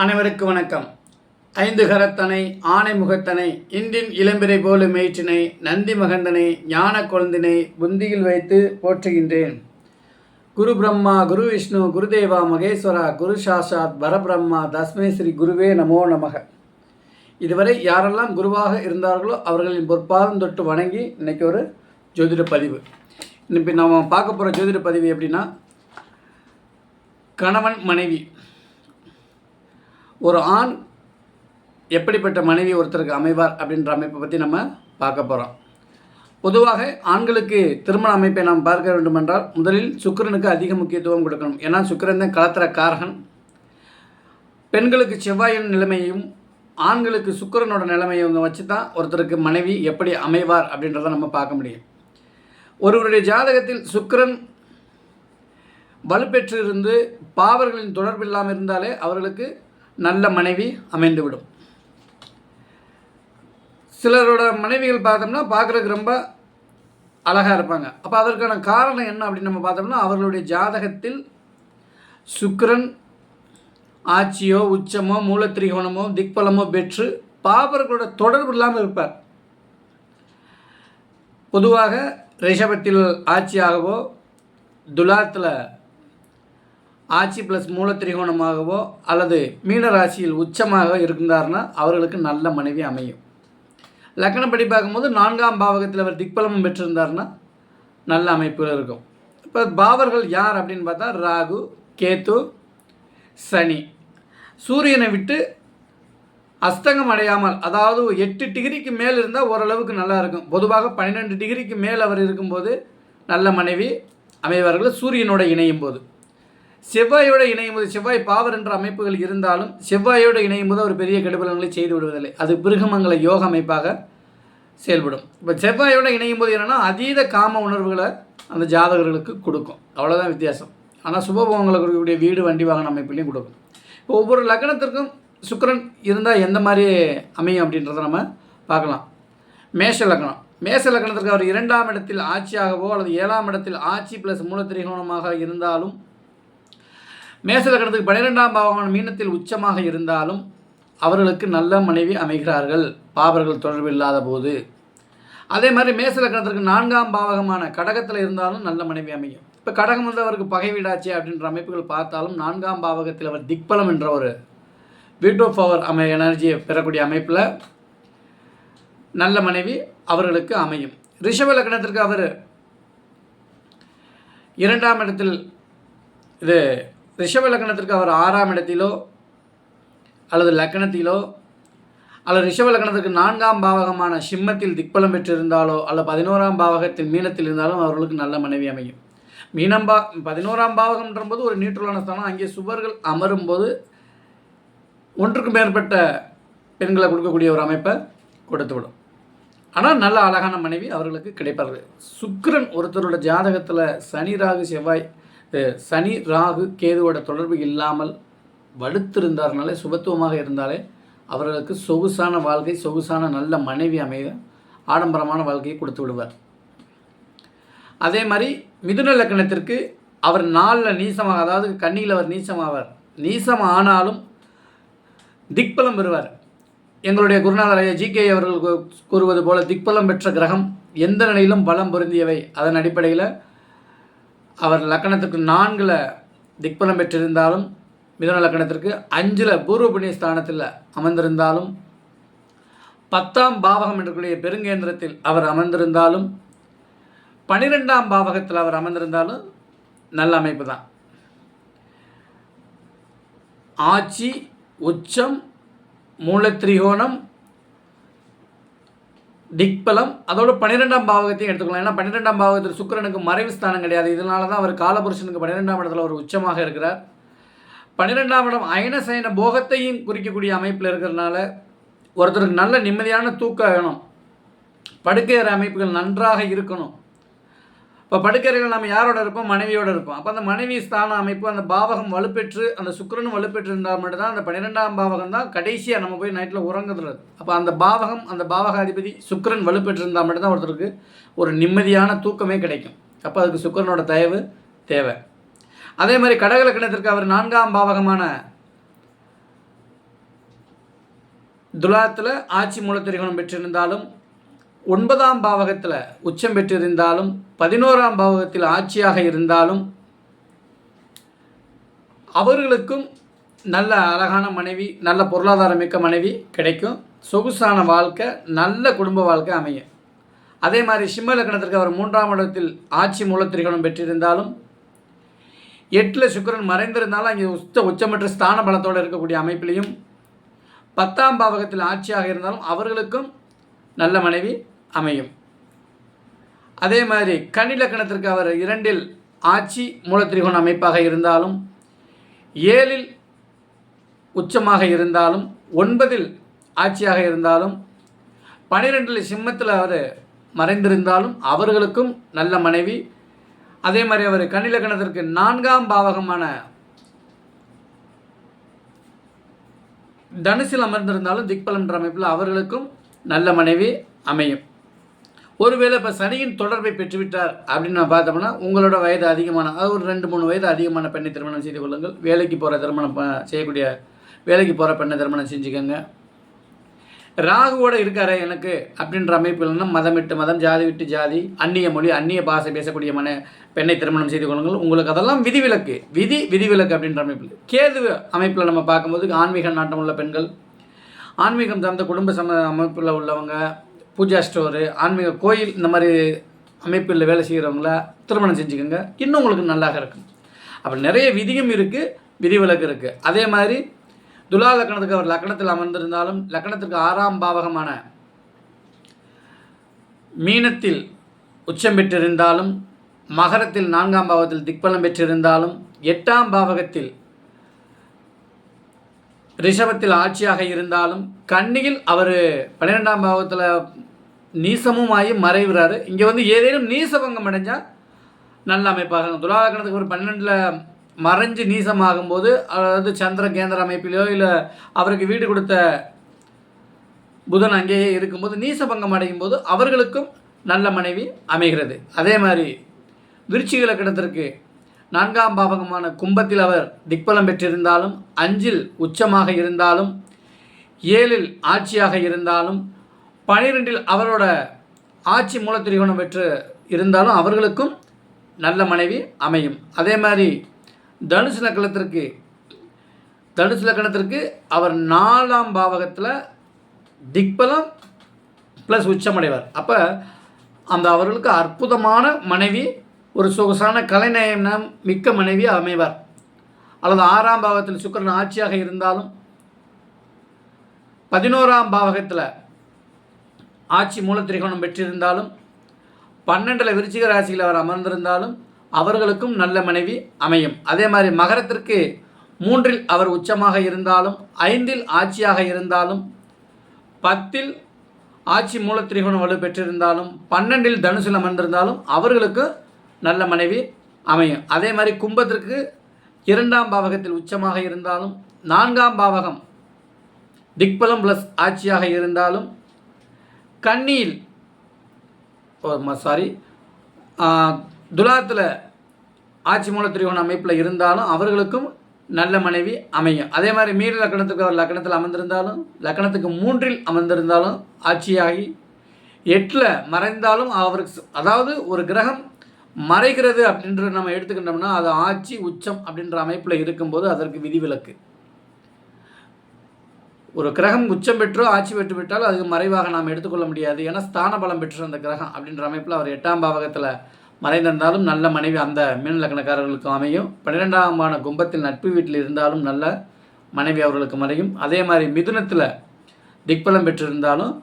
அனைவருக்கு வணக்கம். ஐந்து கரத்தனை ஆனை முகத்தனை இந்தின் இளம்பிரை போல மேய்ச்சினை நந்தி மகந்தனை ஞான குழந்தினை புந்தியில் வைத்து போற்றுகின்றேன். குரு பிரம்மா குரு விஷ்ணு குருதேவா மகேஸ்வரா குரு சாஷாத் பரபிரம்மா தஸ்மே ஸ்ரீ குருவே நமோ நமக. இதுவரை யாரெல்லாம் குருவாக இருந்தார்களோ அவர்களின் பொற்பாதம் தொட்டு வணங்கி இன்றைக்கி ஒரு ஜோதிட பதிவு. இப்போ நம்ம பார்க்க போகிற ஜோதிட பதிவு எப்படின்னா கணவன் மனைவி. ஒரு ஆண் எப்படிப்பட்ட மனைவி ஒருத்தருக்கு அமைவார் அப்படின்ற அமைப்பை பற்றி நம்ம பார்க்க போகிறோம் பொதுவாக ஆண்களுக்கு திருமண அமைப்பை நாம் பார்க்க வேண்டுமென்றால் முதலில் சுக்கரனுக்கு அதிக முக்கியத்துவம் கொடுக்கணும். ஏன்னா சுக்கிரன் தான் கலத்திர காரகன் பெண்களுக்கு செவ்வாயின் நிலைமையும் ஆண்களுக்கு சுக்கிரனோட நிலைமையும் வச்சு தான் ஒருத்தருக்கு மனைவி எப்படி அமைவார் அப்படின்றத நம்ம பார்க்க முடியும். ஒருவருடைய ஜாதகத்தில் சுக்கிரன் வலுப்பெற்று இருந்து பாவர்களின் தொடர்பு இல்லாமல் இருந்தாலே அவர்களுக்கு நல்ல மனைவி அமைந்துவிடும். சிலரோட மனைவிகள் பார்த்தோம்னா பார்க்குறதுக்கு ரொம்ப அழகாக இருப்பாங்க. அப்போ அதற்கான காரணம் என்ன அப்படின்னு நம்ம பார்த்தோம்னா அவர்களுடைய ஜாதகத்தில் சுக்கரன் ஆட்சியோ உச்சமோ மூலத்திரிகோணமோ திக்பலமோ பெற்று பாபர்களோட தொடர்பு இல்லாமல் இருப்பார். பொதுவாக ரிஷபத்தில் ஆட்சியாகவோ துலாத்தில் ஆட்சி ப்ளஸ் மூல திரிகோணமாகவோ அல்லது மீன ராசியில் உச்சமாக இருந்தார்னா அவர்களுக்கு நல்ல மனைவி அமையும். லக்கணப்படி பார்க்கும்போது நான்காம் பாவகத்தில் அவர் திக்பலமும் பெற்றிருந்தார்னா நல்ல அமைப்பில் இருக்கும். இப்போ பாவர்கள் யார் அப்படின்னு பார்த்தா ராகு கேத்து சனி. சூரியனை விட்டு அஸ்தங்கம் அடையாமல் அதாவது எட்டு டிகிரிக்கு மேல் இருந்தால் ஓரளவுக்கு நல்லா இருக்கும். பொதுவாக பன்னிரெண்டு டிகிரிக்கு மேல் அவர் இருக்கும்போது நல்ல மனைவி அமைவார்கள். சூரியனோட இணையும் போது செவ்வாயோடு இணையும் போது செவ்வாய் பாவர் என்ற அமைப்புகள் இருந்தாலும் செவ்வாயோடு இணையும் போது ஒரு பெரிய கெடுபலன்களை செய்து விடுவதில்லை. அது பிருகமங்கல யோக அமைப்பாக செயல்படும். இப்போ செவ்வாயோடு இணையும் போது என்னென்னா அதீத காம உணர்வுகளை அந்த ஜாதகர்களுக்கு கொடுக்கும். அவ்வளோதான் வித்தியாசம். ஆனால் சுபபோகங்களை கொடுக்கக்கூடிய வீடு வண்டி வாகன அமைப்புலையும் கொடுக்கும். இப்போ ஒவ்வொரு லக்னத்திற்கும் சுக்கரன் இருந்தால் எந்த மாதிரி அமையும் அப்படின்றத நம்ம பார்க்கலாம். மேஷ லக்னம். மேச லக்னத்திற்கு அவர் இரண்டாம் இடத்தில் ஆட்சியாகவோ அல்லது ஏழாம் இடத்தில் ஆட்சி ப்ளஸ் மூலத்திரிகோணமாக இருந்தாலும் மேச லக்னத்துக்கு பன்னிரெண்டாம் பாவமான மீனத்தில் உச்சமாக இருந்தாலும் அவர்களுக்கு நல்ல மனைவி அமைகிறார்கள். பாவர்கள் தொடர்பு இல்லாத போது. அதே மாதிரி மேசலக்கணத்திற்கு நான்காம் பாவகமான கடகத்தில் இருந்தாலும் நல்ல மனைவி அமையும். இப்போ கடகம் வந்து அவருக்கு பகை வீடாச்சு அப்படின்ற அமைப்புகள் பார்த்தாலும் நான்காம் பாவகத்தில் அவர் திக்பலம் என்ற ஒரு வீட் ஆஃப் பவர் அமை எனர்ஜியை பெறக்கூடிய அமைப்பில் நல்ல மனைவி அவர்களுக்கு அமையும். ரிஷப லக்னத்திற்கு அவர் இரண்டாம் இடத்தில் இது ரிஷப லக்னத்திற்கு அவர் ஆறாம் இடத்திலோ அல்லது லக்னத்திலோ அல்லது ரிஷப லக்னத்திற்கு நான்காம் பாவகமான சிம்மத்தில் திக்பலம் பெற்றிருந்தாலோ அல்லது பதினோராம் பாவகத்தில் மீனத்தில் இருந்தாலும் அவர்களுக்கு நல்ல மனைவி அமையும். மீனம் பா பதினோராம் பாவகம்ன்ற போது ஒரு நீற்றுள்ளான ஸ்தானம். அங்கே சுவர்கள் அமரும் போது ஒன்றுக்கு மேற்பட்ட பெண்களை கொடுக்கக்கூடிய ஒரு அமைப்பை கொடுத்துவிடும். ஆனால் நல்ல அழகான மனைவி அவர்களுக்கு கிடைப்பார்கள். சுக்கரன் ஒருத்தரோட ஜாதகத்தில் சனி ராகு செவ்வாய் சனி ராகு கேதுவோட தொடர்பு இல்லாமல் வடுத்திருந்தார்னாலே சுபத்துவமாக இருந்தாலே அவர்களுக்கு சொகுசான வாழ்க்கை சொகுசான நல்ல மனைவி அமைய ஆடம்பரமான வாழ்க்கையை கொடுத்து விடுவார். அதே மாதிரி மிதுன லக்கணத்திற்கு அவர் நாளில் நீசமாக அதாவது கண்ணியில் அவர் நீசமாவார். நீசம் ஆனாலும் திக்பலம் பெறுவார். எங்களுடைய குருநாதராய ஜி ஜிகே அவர்கள் கூறுவது போல திக்பலம் பெற்ற கிரகம் எந்த நிலையிலும் பலம் பொருந்தியவை. அதன் அடிப்படையில் அவர் லக்கணத்துக்கு நான்கில் திக்பலம் பெற்றிருந்தாலும் மிதுன லக்கணத்திற்கு அஞ்சில் பூர்வ புண்ணிய ஸ்தானத்தில் அமர்ந்திருந்தாலும் பத்தாம் பாவகம் என்றக்கூடிய பெருங்கேந்திரத்தில் அவர் அமர்ந்திருந்தாலும் பனிரெண்டாம் பாவகத்தில் அவர் அமர்ந்திருந்தாலும் நல்ல அமைப்பு தான். ஆட்சி உச்சம் மூலத்திரிகோணம் திக்பலம் அதோட பன்னிரெண்டாம் பாவகத்தையும் எடுத்துக்கலாம். ஏன்னா பன்னிரெண்டாம் பாவகத்தில் சுக்கிரனுக்கு மறைவு ஸ்தானம் கிடையாது. இதனால தான் அவர் காலபுருஷனுக்கு பன்னிரெண்டாம் இடத்துல ஒரு உச்சமாக இருக்கிறார். பன்னிரெண்டாம் இடம் அயனசயன போகத்தையும் குறிக்கக்கூடிய அமைப்பில் இருக்கிறதுனால ஒருத்தருக்கு நல்ல நிம்மதியான தூக்கம் வேணும். படுக்கையறை அமைப்புகள் நன்றாக இருக்கணும். இப்போ படுக்கறையில் நம்ம யாரோட இருப்போம்? மனைவியோட இருப்போம். அப்போ அந்த மனைவி ஸ்தான அமைப்பு அந்த பாவகம் வலுப்பெற்று அந்த சுக்கிரனும் வலுப்பெற்று இருந்தால் மட்டும்தான் அந்த பன்னிரெண்டாம் பாவகம் தான் கடைசியாக நம்ம போய் நைட்டில் உறங்குறது அப்போ அந்த பாவகம் அந்த பாவகாதிபதி சுக்கிரன் வலுப்பெற்று இருந்தால் மட்டும்தான் ஒருத்தருக்கு ஒரு நிம்மதியான தூக்கமே கிடைக்கும். அப்போ அதுக்கு சுக்கிரனோட தயவு தேவை. அதே மாதிரி கடகலக்கணத்திற்கு அவர் நான்காம் பாவகமான துலாத்தில் ஆட்சி மூலத்திரிகோணம் பெற்றிருந்தாலும் ஒன்பதாம் பாவகத்தில் உச்சம் பெற்றிருந்தாலும் பதினோராம் பாவகத்தில் ஆட்சியாக இருந்தாலும் அவர்களுக்கும் நல்ல அழகான மனைவி நல்ல பொருளாதாரம் மிக்க மனைவி கிடைக்கும். சொகுசான வாழ்க்கை நல்ல குடும்ப வாழ்க்கை அமையும். அதே மாதிரி சிம்ம லக்னத்திற்கு அவர் மூன்றாம் இடத்தில் ஆட்சி மூலத்திரிகோணம் பெற்றிருந்தாலும் எட்டில் சுக்கிரன் மறைந்திருந்தாலும் அங்கே உச்ச உச்சமற்ற ஸ்தான பலத்தோடு இருக்கக்கூடிய அமைப்பிலையும் பத்தாம் பாவகத்தில் ஆட்சியாக இருந்தாலும் அவர்களுக்கும் நல்ல மனைவி அமையும். அதே மாதிரி கன்னி அவர் இரண்டில் ஆட்சி மூலத்திரிகோண அமைப்பாக இருந்தாலும் ஏழில் உச்சமாக இருந்தாலும் ஒன்பதில் ஆட்சியாக இருந்தாலும் பனிரெண்டில் சிம்மத்தில் அவர் மறைந்திருந்தாலும் அவர்களுக்கும் நல்ல மனைவி. அதே மாதிரி அவர் கண்ணிலக்கணத்திற்கு நான்காம் பாவகமான தனுசில் அமர்ந்திருந்தாலும் திக்பலன்ற அமைப்பில் அவர்களுக்கும் நல்ல மனைவி அமையும். ஒருவேளை இப்போ சனியின் தொடர்பை பெற்றுவிட்டார் அப்படின்னு நான் பார்த்தோம்னா உங்களோட வயது அதிகமான அதாவது ஒரு ரெண்டு மூணு வயது அதிகமான பெண்ணை திருமணம் செய்து கொள்ளுங்கள். வேலைக்கு போகிற திருமணம் செய்யக்கூடிய வேலைக்கு போகிற பெண்ணை திருமணம் செஞ்சுக்கோங்க. ராகுவோட இருக்காரு எனக்கு அப்படின்ற அமைப்புகள்னா மதம் விட்டு மதம் ஜாதி விட்டு ஜாதி அந்நிய மொழி அந்நிய பாஷை பேசக்கூடிய மன பெண்ணை திருமணம் செய்து கொள்ளுங்கள். உங்களுக்கு அதெல்லாம் விதிவிலக்கு விதி விதிவிலக்கு அப்படின்ற அமைப்பில். கேது அமைப்பில் நம்ம பார்க்கும்போது ஆன்மீக நாட்டம் உள்ள பெண்கள் ஆன்மீகம் சார்ந்த குடும்ப சம அமைப்பில் உள்ளவங்க பூஜா ஸ்டோரு ஆன்மீக கோயில் இந்த மாதிரி அமைப்பில் வேலை செய்கிறவங்கள திருமணம் செஞ்சுக்கோங்க. இன்னும் உங்களுக்கு நல்லாக இருக்கும். அப்புறம் நிறைய விதியும் இருக்குது விதிவிலக்கு இருக்குது அதே மாதிரி துலா லக்கணத்துக்கு அவர் லக்கணத்தில் அமர்ந்திருந்தாலும் லக்கணத்திற்கு ஆறாம் பாவகமான மீனத்தில் உச்சம் பெற்றிருந்தாலும் மகரத்தில் நான்காம் பாவத்தில் திக்பலம் பெற்றிருந்தாலும் எட்டாம் பாவகத்தில் ரிஷபத்தில் ஆட்சியாக இருந்தாலும் கன்னியில் அவர் பன்னிரெண்டாம் பாவத்தில் நீசமும் ஆகி மறைவுறாரு இங்கே வந்து ஏதேனும் நீசபங்கம் அடைஞ்சால் நல்ல அமைப்பாக. துலாலக்கணத்துக்கு ஒரு பன்னெண்டில் மறைஞ்சு நீசமாகும்போது அதாவது சந்திர கேந்திர அமைப்பிலையோ இல்லை அவருக்கு வீடு கொடுத்த புதன் அங்கேயே இருக்கும்போது நீசபங்கம் அடையும் போது அவர்களுக்கும் நல்ல மனைவி அமைகிறது. அதே மாதிரி விருச்சிக கிடத்திற்கு நான்காம் பாவகமான கும்பத்தில் அவர் திக்பலம் பெற்றிருந்தாலும் அஞ்சில் உச்சமாக இருந்தாலும் ஏழில் ஆட்சியாக இருந்தாலும் பனிரெண்டில் அவரோட ஆட்சி மூலத்திரிகோணம் பெற்று இருந்தாலும் அவர்களுக்கும் நல்ல மனைவி அமையும். அதே மாதிரி தனுசு லக்கணத்திற்கு தனுசு லக்கணத்திற்கு அவர் நாலாம் பாவகத்தில் திக்பலம் ப்ளஸ் உச்சமடைவார். அப்போ அந்த அவர்களுக்கு அற்புதமான மனைவி ஒரு சொகுசான கலைநயம் மிக்க மனைவி அமைவார். அல்லது ஆறாம் பாவத்தில் சுக்கிரன் ஆட்சியாக இருந்தாலும் பதினோராம் பாவகத்தில் ஆட்சி மூல திரிகோணம் பெற்றிருந்தாலும் பன்னெண்டில் விருச்சிக ராசியில் அவர் அமர்ந்திருந்தாலும் அவர்களுக்கும் நல்ல மனைவி அமையும். அதே மாதிரி மகரத்திற்கு மூன்றில் அவர் உச்சமாக இருந்தாலும் ஐந்தில் ஆட்சியாக இருந்தாலும் பத்தில் ஆட்சி மூல திரிகோணம் வலு பெற்றிருந்தாலும் பன்னெண்டில் தனுசில் அமர்ந்திருந்தாலும் அவர்களுக்கு நல்ல மனைவி அமையும். அதே மாதிரி கும்பத்திற்கு இரண்டாம் பாவகத்தில் உச்சமாக இருந்தாலும் நான்காம் பாவகம் திக்பலம் ப்ளஸ் ஆட்சியாக இருந்தாலும் கன்னியில் சாரி துலாத்தில் ஆட்சி மூல திரிகோண அமைப்பில் இருந்தாலும் அவர்களுக்கும் நல்ல மனைவி அமையும். அதே மாதிரி மீன லக்கணத்துக்கு அவர் லக்கணத்தில் அமர்ந்திருந்தாலும் லக்கணத்துக்கு மூன்றில் அமர்ந்திருந்தாலும் ஆட்சியாகி எட்டில் மறைந்தாலும் அவருக்கு அதாவது ஒரு கிரகம் மறைகிறது அப்படின்றது நம்ம எடுத்துக்கிட்டோம்னா அது ஆட்சி உச்சம் அப்படின்ற அமைப்பில் இருக்கும்போது அதற்கு விதிவிலக்கு. ஒரு கிரகம் உச்சம் பெற்றோ ஆட்சி பெற்று விட்டால் அது மறைவாக நாம் எடுத்துக்கொள்ள முடியாது. ஏன்னா ஸ்தான பலம் பெற்று அந்த கிரகம் அப்படின்ற அமைப்பில் அவர் எட்டாம் பாவகத்தில் மறைந்திருந்தாலும் நல்ல மனைவி அந்த மீன் லக்னக்காரர்களுக்கு அமையும். பன்னிரெண்டாமான கும்பத்தில் நட்பு வீட்டில் இருந்தாலும் நல்ல மனைவி அவர்களுக்கு மறையும். அதே மாதிரி மிதுனத்தில் திக்பலம் பெற்றிருந்தாலும்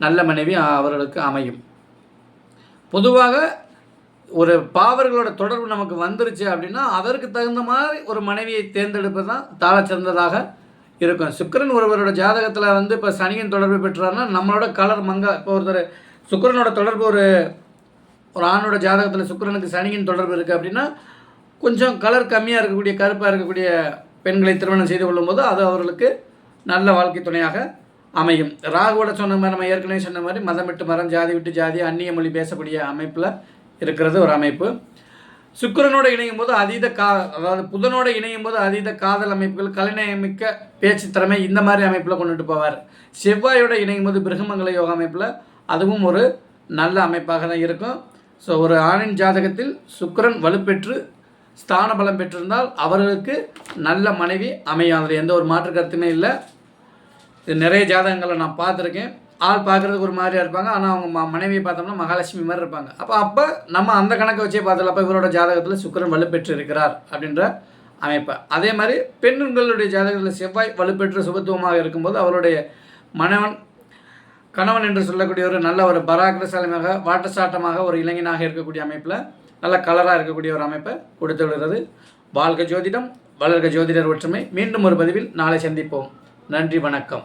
நல்ல மனைவி அவர்களுக்கு அமையும். பொதுவாக ஒரு பாவர்களோட தொடர்பு நமக்கு வந்துருச்சு அப்படின்னா அதற்கு தகுந்த மாதிரி ஒரு மனைவியை தேர்ந்தெடுப்பது தான் தாழ சிறந்ததாக இருக்கும். சுக்கிரன் ஒருவரோட ஜாதகத்தில் வந்து இப்போ சனியின் தொடர்பு பெற்றாருன்னா நம்மளோட கலர் மங்க இப்போ ஒருத்தர் சுக்கரனோட தொடர்பு ஒரு ஒரு ஆணோட ஜாதகத்தில் சுக்கிரனுக்கு சனியின் தொடர்பு இருக்குது அப்படின்னா கொஞ்சம் கலர் கம்மியாக இருக்கக்கூடிய கருப்பாக இருக்கக்கூடிய பெண்களை திருமணம் செய்து கொள்ளும்போது அது அவர்களுக்கு நல்ல வாழ்க்கை துணையாக அமையும். ராகுவோட சொன்ன மாதிரி நம்ம ஏற்கனவே சொன்ன மாதிரி மதம் விட்டு மரம் ஜாதி விட்டு ஜாதி அந்நிய மொழி பேசக்கூடிய அமைப்பில் இருக்கிறது ஒரு அமைப்பு. சுக்கரனோட இணையும் போது அதீத கா அதாவது புதனோட இணையும் போது அதீத காதல் அமைப்புகள் கலைநயமிக்க பேச்சு திறமை இந்த மாதிரி அமைப்பில் கொண்டுட்டு போவார். செவ்வாயோட இணையும் போது பிரகமங்கல யோகா அமைப்பில் அதுவும் ஒரு நல்ல அமைப்பாக தான் இருக்கும். ஸோ ஒரு ஆணின் ஜாதகத்தில் சுக்கிரன் வலுப்பெற்று ஸ்தான பலம் பெற்றிருந்தால் அவர்களுக்கு நல்ல மனைவி அமையும் அதில் எந்த ஒரு மாற்று கருத்துமே இல்லை. இது நிறைய ஜாதகங்களை நான் பார்த்துருக்கேன். ஆள் பார்க்குறதுக்கு ஒரு மாதிரியா இருப்பாங்க. ஆனால் அவங்க ம மனைவியை பார்த்தோம்னா மகாலட்சுமி மாதிரி இருப்பாங்க. அப்போ அப்போ நம்ம அந்த கணக்கை வச்சே பார்த்தல அப்போ இவரோட ஜாதகத்தில் சுக்கிரன் வலுப்பெற்று இருக்கிறார் அப்படின்ற அமைப்பு. அதே மாதிரி பெண்களுடைய ஜாதகத்தில் செவ்வாய் வலுப்பெற்று சுபத்துவமாக இருக்கும்போது அவருடைய மனவன் கணவன் என்று சொல்லக்கூடிய ஒரு நல்ல ஒரு பராக்கிரசாலமாக வாட்டசாட்டமாக ஒரு இளைஞனாக இருக்கக்கூடிய அமைப்பில் நல்ல கலராக இருக்கக்கூடிய ஒரு அமைப்பை கொடுத்து விடுகிறது வாழ்க ஜோதிடம் வளர்க ஜோதிடர் ஒற்றுமை. மீண்டும் ஒரு பதிவில் நாளை சந்திப்போம். நன்றி வணக்கம்.